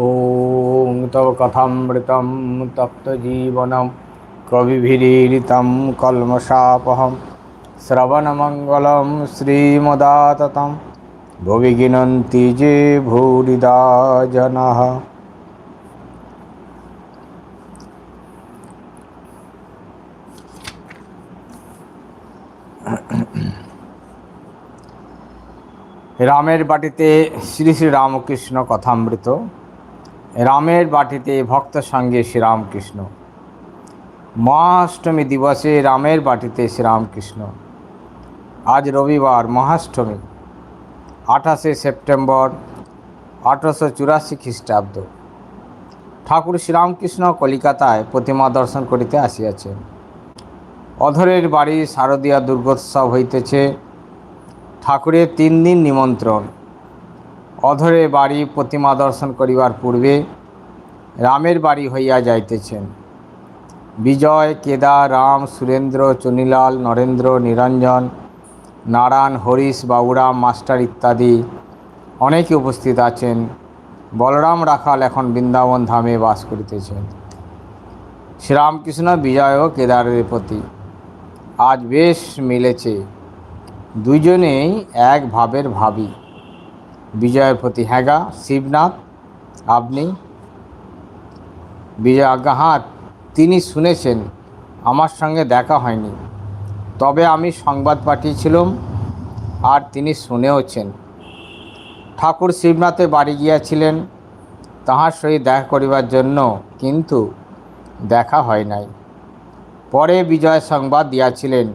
ॐ तव कथामृतं तप्तजीवनं कविभिरीडितं कल्मषापहं श्रवणमङ्गलं श्रीमदाततं भुवि गिनन्ति जे भूरिदा जनाः রামের বাটিতে শ্রী শ্রী রামকৃষ্ণ কথামৃত রামের বাটিতে ভক্ত সঙ্গে শ্রীরামকৃষ্ণ। মহাষ্টমী দিবসে রামের বাটিতে শ্রীরামকৃষ্ণ। আজ রবিবার মহাষ্টমী, আঠাশে সেপ্টেম্বর, আঠারোশো চুরাশি খ্রিস্টাব্দ। ঠাকুর শ্রীরামকৃষ্ণ কলিকাতায় প্রতিমা দর্শন করিতে আসিয়াছেন। অধরের বাড়ি শারদীয়া দুর্গোৎসব হইতেছে। ঠাকুরের তিন দিন নিমন্ত্রণ। অধরে বাড়ি প্রতিমা দর্শন করিবার পূর্বে রামের বাড়ি হইয়া যাইতেছেন। বিজয় কেদার রাম, সুরেন্দ্র চুনিলাল নরেন্দ্র, নিরঞ্জন, নারায়ণ, হরিশ, বাবুরাম, মাস্টার ইত্যাদি অনেকে উপস্থিত আছেন। বলরাম রাখাল এখন বৃন্দাবন ধামে বাস করিতেছেন। শ্রীরামকৃষ্ণ বিজয় ও কেদারের প্রতি। আজ বেশ মিলেছে। দুইজনেই এক ভাবের ভাবি। বিজয়ের প্রতি হ্যাগা, শিবনাথ, আপনি বিজয় আজ্ঞা হাত তিনি শুনেছেন, আমার সঙ্গে দেখা হয়নি। তবে আমি সংবাদ পাঠিয়েছিলাম, আর তিনি শুনেওছেন। ঠাকুর শিবনাথে বাড়ি গিয়াছিলেন, তাহার সহিত দেখা করিবার জন্য কিন্তু দেখা হয় নাই। পরে বিজয় সংবাদ দিয়াছিলেন,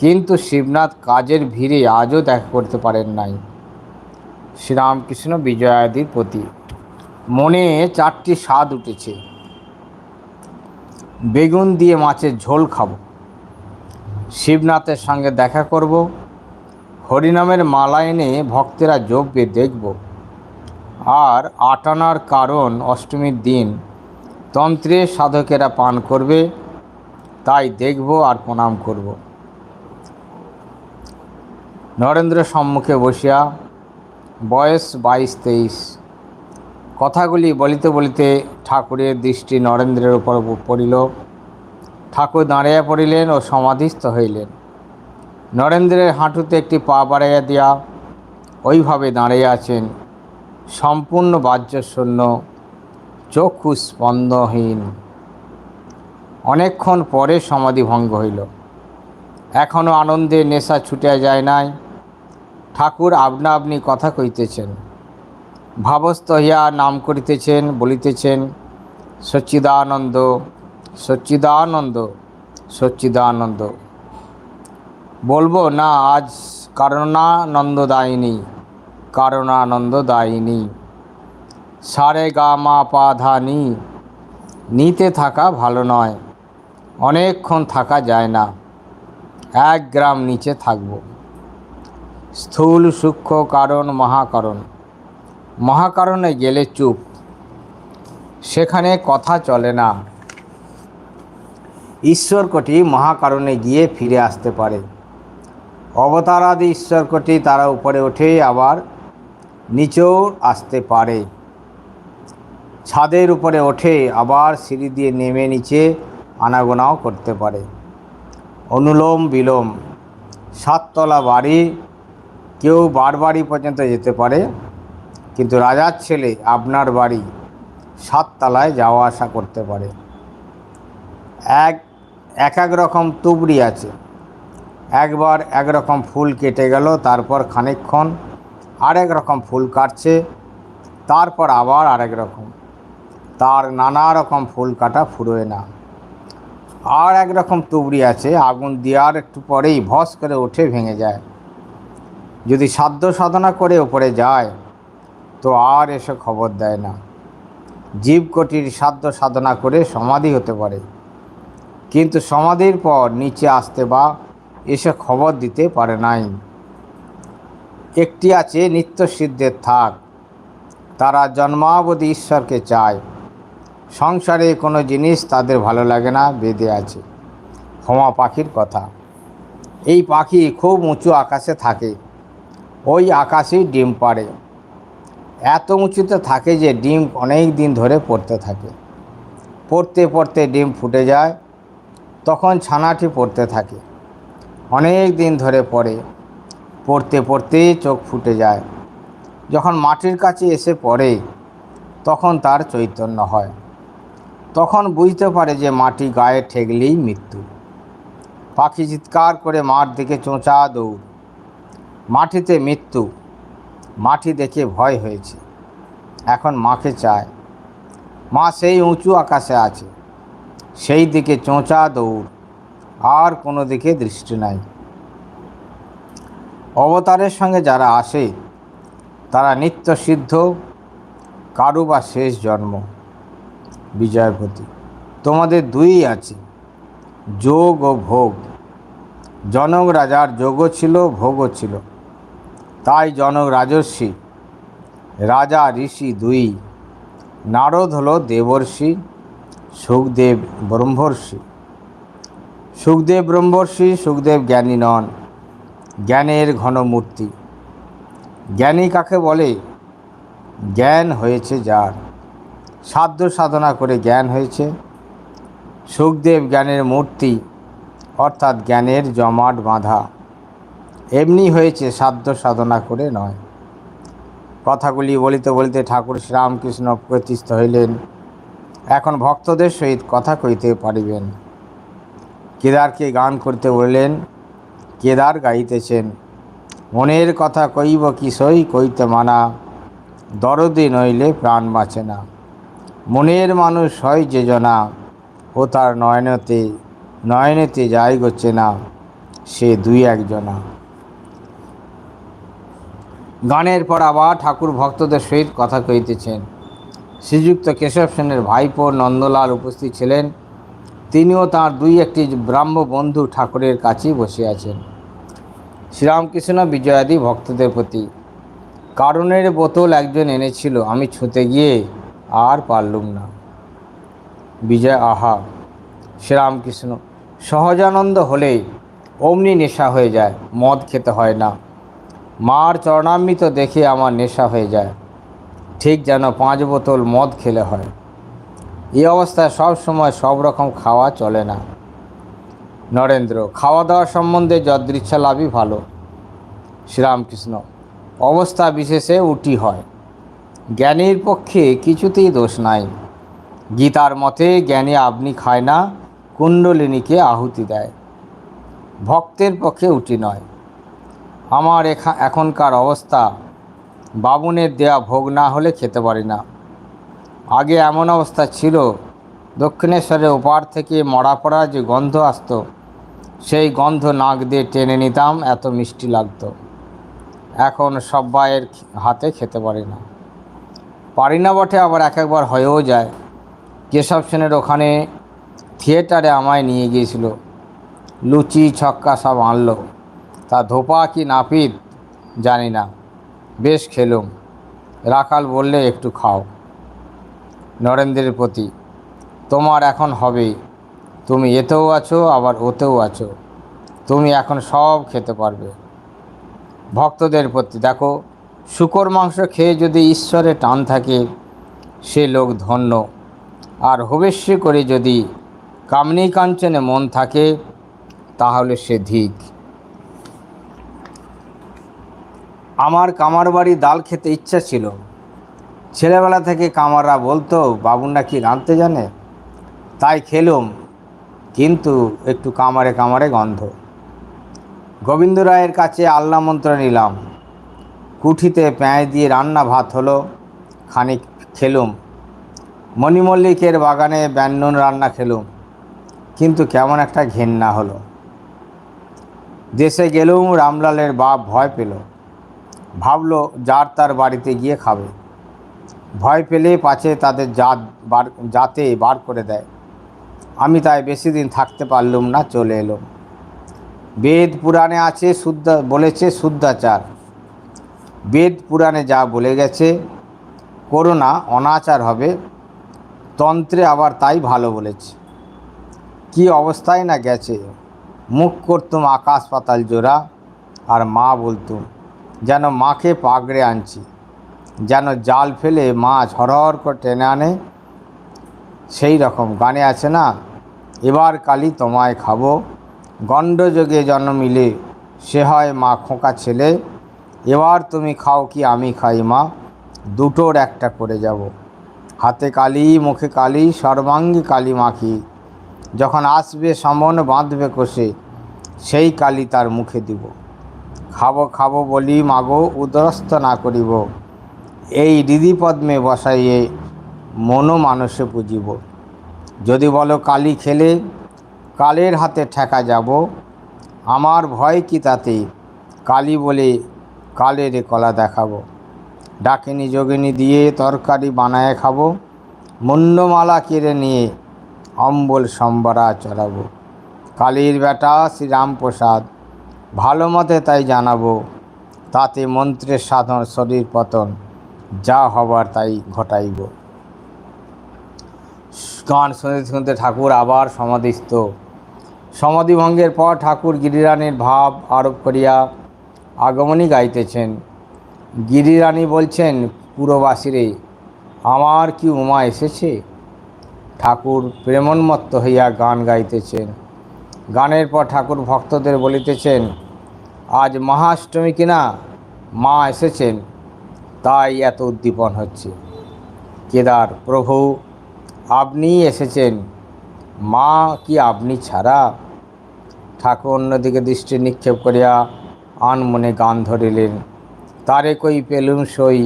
কিন্তু শিবনাথ কাজের ভিড়ে আজও দেখা করতে পারেন নাই। শ্রীরামকৃষ্ণ বিজয়াদির প্রতি। মনে চারটি স্বাদ উঠেছে। বেগুন দিয়ে মাছের ঝোল খাব। শিবনাথের সঙ্গে দেখা করব। হরিনামের মালা এনে ভক্তেরা জপবে দেখব। আর আটানার কারণ অষ্টমীর দিন তন্ত্রের সাধকেরা পান করবে, তাই দেখব আর প্রণাম করব। নরেন্দ্র সম্মুখে বসিয়া বয়স বাইশ তেইশ। কথাগুলি বলিতে বলিতে ঠাকুরের দৃষ্টি নরেন্দ্রের উপর পড়িল। ঠাকুর দাঁড়াইয়া পড়িলেন ও সমাধিস্থ হইলেন। নরেন্দ্রের হাঁটুতে একটি পা বাড়াইয়া দিয়া ওইভাবে দাঁড়িয়ে আছেন। সম্পূর্ণ বাহ্যশূন্য, চক্ষু স্পন্দহীন। অনেকক্ষণ পরে সমাধি ভঙ্গ হইল। এখনও আনন্দে নেশা ছুটিয়া যায় নাই। ঠাকুর আপনা আপনি কথা কইতেছেন। ভাবস্থ হইয়া নাম করিতেছেন, বলিতেছেন, সচ্চিদানন্দ সচ্চিদানন্দ সচ্চিদানন্দ। বলব, না, আজ কারণানন্দ দায়িনী কারণানন্দ দায়িনী সারে গা মা পা ধা নি, নিতে থাকা ভালো নয়, অনেকক্ষণ থাকা যায় না, এক গ্রাম নিচে থাকব। স্থূল সূক্ষ্ম কারণ, মহাকারণ। মহাকারণে গেলে চুপ। সেখানে কথা চলে না। ঈশ্বর কোটি মহাকারণে গিয়ে ফিরে আসতে পারে। অবতারাদি ঈশ্বর কোটি তারা উপরে ওঠে আবার নিচেও আসতে পারে। ছাদের উপরে ওঠে আবার সিঁড়ি দিয়ে নেমে নিচে আনাগোনাও করতে পারে। অনুলোম বিলোম সাততলা বাড়ি কেউ বারবারই পর্যন্ত যেতে পারে, কিন্তু রাজার ছেলে আপনার বাড়ি সাততলায় যাওয়া আসা করতে পারে। এক এক এক রকম তুবড়ি আছে। একবার একরকম ফুল কেটে গেল, তারপর খানিকক্ষণ আরেক রকম ফুল কাটছে, তারপর আবার আরেক রকম। তার নানা রকম ফুল কাটা ফুরোয় না। আর এক রকম তুবড়ি আছে, আগুন দেওয়ার একটু পরেই ভস করে ওঠে ভেঙে যায়। যদি সাধ্য সাধনা করে ওপরে যায়, তো আর এসে খবর দেয় না। জীবকটির সাধ্য সাধনা করে সমাধি হতে পারে। কিন্তু সমাধির পর নিচে আসতে বা এসে খবর দিতে পারে নাই। একটি আছে নিত্য সিদ্ধের থাক। তারা জন্মাবধি ঈশ্বরকে চায়। সংসারে কোনো জিনিস তাদের ভালো লাগে না বেঁধে আছে। হোমা পাখির কথা। এই পাখি খুব উঁচু আকাশে থাকে। ওই আকাশেই ডিম পাড়ে। এত উঁচুতে থাকে যে ডিম অনেক দিন ধরে পড়তে থাকে। পড়তে পড়তে ডিম ফুটে যায়, তখন ছানাটি পড়তে থাকে। অনেক দিন ধরে পড়ে। পড়তে পড়তে চোখ ফুটে যায়। যখন মাটির কাছে এসে পড়ে, তখন তার চৈতন্য হয়। তখন বুঝতে পারে যে মাটি গায়ে ঠেকলেই মৃত্যু। পাখি চিৎকার করে মাঠ দিকে চোঁচা দৌড়। মাটিতে মৃত্যু, মাটি দেখে ভয় হয়েছে। এখন মাকে চায়, মা, সেই উঁচু আকাশে আছে, সেই দিকে চোঁচা দৌড়, আর কোনো দিকে দৃষ্টি নাই। অবতারের সঙ্গে যারা আসে, তারা নিত্য সিদ্ধ, কারু বা শেষ জন্ম, বিজয়পতি। তোমাদের দুই আছে, যোগ ও ভোগ। জনক রাজার যোগও ছিল, ভোগও ছিল। তাই জনক রাজর্ষি, রাজা ঋষি দুই, নারদ হল দেবর্ষি, সুখদেব ব্রহ্মর্ষি। সুখদেব ব্রহ্মর্ষি, সুখদেব জ্ঞানী নন, জ্ঞানের ঘনমূর্তি জ্ঞানী কাকে বলে? জ্ঞান হয়েছে যার। সাধ্য সাধনা করে জ্ঞান হয়েছে। সুখদেব জ্ঞানের মূর্তি, অর্থাৎ জ্ঞানের জমাট বাঁধা। এমনি হয়েছে, সাধ্য সাধনা করে নয়। কথাগুলি বলিতে বলিতে ঠাকুর শ্রীরামকৃষ্ণ প্রতিষ্ঠ হইলেন। এখন ভক্তদের সহিত কথা কইতে পারিবেন। কেদারকে গান করতে বললেন, কেদার গাইতেছেন। মনের কথা কইব কি সই কইতে মানা। দরদে নইলে প্রাণ বাঁচে না। মনের মানুষ হয় যে জনা, ও তার নয়নতে, নয়নেতে যাই গচ্ছে না সে দুই একজনা। গানের পর আবার ঠাকুর ভক্তদের সহিত কথা কইতেছেন শ্রীযুক্ত কেশব সেনের ভাইপো নন্দলাল উপস্থিত ছিলেন। তিনিও তার দুই একটি ব্রাহ্ম বন্ধু ঠাকুরের কাছেই বসে আছেন। শ্রীরামকৃষ্ণ বিজয়াদি ভক্তদের প্রতি, কারণের বোতল একজন এনেছিল, আমি ছুঁতে গিয়ে আর পারলুম না। বিজয়, আহা, শ্রীরামকৃষ্ণ, সহজানন্দ হলে অমনি নেশা হয়ে যায়, মদ খেতে হয় না। মার চরণামৃত দেখে আমার নেশা হয়ে যায়। ঠিক যেন পাঁচ বোতল মদ খেলে হয়। এই অবস্থায় সব সময় সব রকম খাওয়া চলে না। নরেন্দ্র, খাওয়া দাওয়া সম্বন্ধে যদৃচ্ছা লাভই ভালো। শ্রীরামকৃষ্ণ, অবস্থা বিশেষে উটি হয়। জ্ঞানীর পক্ষে কিছুতেই দোষ নাই। গীতার মতে জ্ঞানী আপনি খায় না, কুণ্ডলিনীকে আহুতি দেয়। ভক্তের পক্ষে উটি নয়। আমার এখা, এখনকার অবস্থা। বাবুনের দেয়া ভোগ না হলে খেতে পারি না। আগে এমন অবস্থা ছিল, দক্ষিণেশ্বরের ওপার থেকে মরা পড়া যে গন্ধ আসতো, সেই গন্ধ নাক দিয়ে টেনে নিতাম, এত মিষ্টি লাগতো। এখন সব্বাইয়ের হাতে খেতে পারি না। পারি না বটে, আবার এক একবার হয়েও যায়। কেশব সেনের ওখানে থিয়েটারে আমায় নিয়ে গিয়েছিল। লুচি, ছক্কা সব আনলো। তা ধোপা কি নাপিত? জানি না। বেশ খেলুম। রাখাল বললে, একটু খাও। নরেন্দ্রের প্রতি, তোমার এখন হবে তুমি এতেও আছো, আবার ওতেও আছো। তুমি এখন সব খেতে পারবে। ভক্তদের প্রতি, দেখো, শুকর মাংস খেয়ে যদি ঈশ্বরে টান থাকে, সে লোক ধন্য। আর হবেশ্যে করে যদি কামনি কাঞ্চনে মন থাকে, তাহলে সে ধিক। আমার কামার বাড়ি ডাল খেতে ইচ্ছা ছিল। ছেলেবেলা থেকে কামাররা বলতো বাবুর নাকি রাঁধতে জানে? তাই খেলুম, কিন্তু একটু কামারে কামারে গন্ধ। গোবিন্দ রায়ের কাছে আল্লা মন্ত্র নিলাম। কুঠিতে পেঁয়াজ দিয়ে রান্না ভাত হলো, খানিক খেলুম। মণিমল্লিকের বাগানে ব্যঞ্জন রান্না খেলুম, কিন্তু কেমন একটা ঘেন্না হলো। দেশে গেলুম রামলালের বাপ ভয় পেল। ভাবলো যার তার বাড়িতে গিয়ে খাবে। ভয় পেলে পাছে তাদের জাত বার, জাতে বার করে দেয়। আমি তাই বেশি দিন থাকতে পারলুম না, চলে এলাম। বেদ পুরাণে আছে শুদ্ধ, বলেছে শুদ্ধাচার। বেদ পুরাণে যা বলে গেছে করোনা অনাচার হবে, তন্ত্রে আবার তাই ভালো বলেছে। কি অবস্থায় না গেছে? মুখ করতুম আকাশ পাতাল জোড়া, আর মা বলতুম যেন মাকে পাগড়ে আনছি, যেন জাল ফেলে মাছ হরহর করে টেনে আনে। সেই রকম গানে আছে না, এবার কালি তোমায় খাব। গণ্ডযোগে জন্মিলে সে হয় মা খোঁকা ছেলে। এবার তুমি খাও কি আমি খাই মা, দুটোর একটা করে যাব। হাতে কালি, মুখে কালি, সর্বাঙ্গী কালি মাখি। যখন আসবে সমন বাঁধবে কষে, সেই কালি তার মুখে দিব। খাব খাব বলি মাগো, উদরস্থ না করিব। এই হৃদিপদ্মে বসাইয়ে মনো মানুষে পুজিব। যদি বলো কালি খেলে, কালের হাতে ঠেকা যাব। আমার ভয় কি তাতে? কালি বলে কালের কলা দেখাবো। ডাকিনি, যোগিনী দিয়ে তরকারি বানায় খাব। মুন্ডমালা কেড়ে নিয়ে অম্বল সম্বরা চড়াবো। কালীর বেটা শ্রীরামপ্রসাদ ভালো মতে তাই জানাব। তাতে মন্ত্রের সাধন, শরীর পতন, যা হবার তাই ঘটাইব। গান শুনতে শুনতে ঠাকুর আবার সমাধিস্থ। সমাধিভঙ্গের পর ঠাকুর গিরিরানীর ভাব আরোপ করিয়া আগমনী গাইতেছেন। গিরিরানী বলছেন, পুরবাসীরে, আমার কি উমা এসেছে? ঠাকুর প্রেমন্মত্ত হইয়া গান গাইতেছেন। গানের পর ঠাকুর ভক্তদের বলিতেছেন, আজ মহাষ্টমী কিনা? মা এসেছেন, তাই এত উদ্দীপন হচ্ছে। কেদার প্রভু, আপনি এসেছেন, মা কি আপনি ছাড়া? ঠাকুর অন্যদিকে দৃষ্টি নিক্ষেপ করিয়া আনমনে গান ধরিলেন, তারে কই পেলুম সই?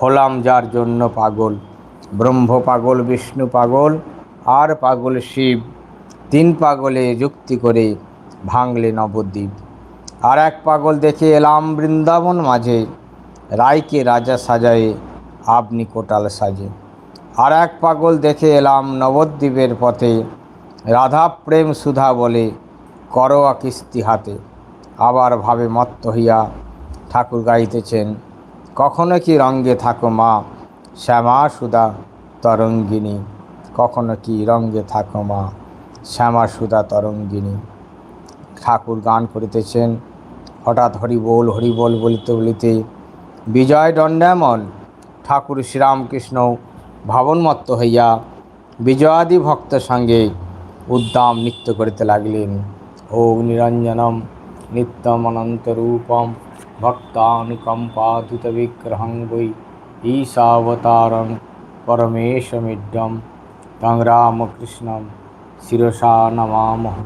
হলাম যার জন্য পাগল। ব্রহ্ম পাগল, বিষ্ণু পাগল, আর পাগল শিব। তিন পাগলে যুক্তি করে ভাঙলে নবদ্বীপ। আর এক পাগল দেখে এলাম বৃন্দাবন মাঝে, রায়কে রাজা সাজায়ে আপনি কোটাল সাজে। আর এক পাগল দেখে এলাম নবদ্বীপের পথে রাধা প্রেম সুধা বলে করোয়া কিস্তি হাতে। আবার ভাবে মত্ত হইয়া ঠাকুর গাইতেছেন, কখনো কি রঙ্গে থাকো মা শ্যামা সুধা তরঙ্গিনী? কখনো কি রঙ্গে থাকো মা? শ্যামা সুধা তরঙ্গিনী ঠাকুর গান করিতেছেন, হঠাৎ হরিবোল হরিবোল বলিতে বলিতে, বিজয় দণ্ডামন ঠাকুর শ্রীরামকৃষ্ণ ভাবনমত্ত হইয়া বিজয়াদি ভক্ত সঙ্গে উদ্দাম নৃত্য করিতে লাগলেন। ও নিরঞ্জনম, নিত্যম অনন্তরূপম ভক্তানুকম্পাধুত বিগ্রহং বৈ, ঈশাবতারং পরমেশমিড্যম তং রামকৃষ্ণম। শিরসা নমামহ